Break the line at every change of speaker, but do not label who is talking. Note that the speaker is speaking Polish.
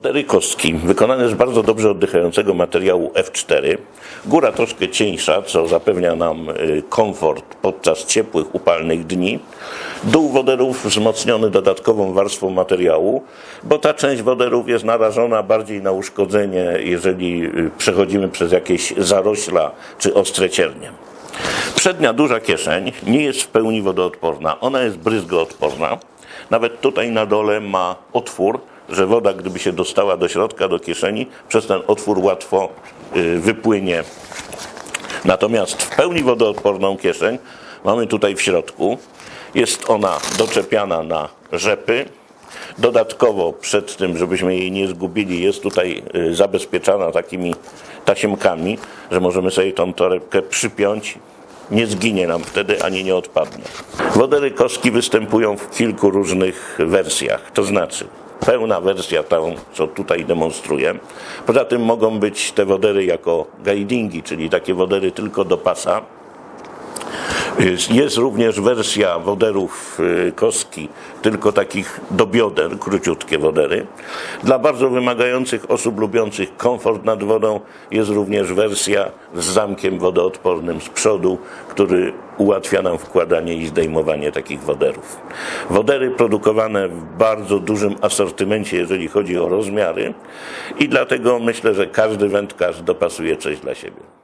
Cztery kostki wykonane z bardzo dobrze oddychającego materiału F4. Góra troszkę cieńsza, co zapewnia nam y, komfort podczas ciepłych, upalnych dni. Dół woderów wzmocniony dodatkową warstwą materiału, bo ta część woderów jest narażona bardziej na uszkodzenie, jeżeli y, przechodzimy przez jakieś zarośla czy ostre ciernie. Przednia duża kieszeń nie jest w pełni wodoodporna, ona jest bryzgoodporna. Nawet tutaj na dole ma otwór, że woda, gdyby się dostała do środka, do kieszeni, przez ten otwór łatwo y, wypłynie. Natomiast w pełni wodoodporną kieszeń mamy tutaj w środku. Jest ona doczepiana na rzepy. Dodatkowo przed tym, żebyśmy jej nie zgubili, jest tutaj y, zabezpieczana takimi tasiemkami, że możemy sobie tą torebkę przypiąć. Nie zginie nam wtedy ani nie odpadnie. Wodery kostki występują w kilku różnych wersjach, to znaczy pełna wersja tą, co tutaj demonstruję. Poza tym mogą być te wodery jako guidingi, czyli takie wodery tylko do pasa. Jest- również wersja woderów y, kostki, tylko takich do bioder, króciutkie wodery. Dla bardzo wymagających osób lubiących komfort nad wodą jest również wersja z zamkiem wodoodpornym z przodu, który ułatwia nam wkładanie i zdejmowanie takich woderów. Wodery produkowane w bardzo dużym asortymencie, jeżeli chodzi o rozmiary i dlatego myślę, że każdy wędkarz dopasuje coś dla siebie.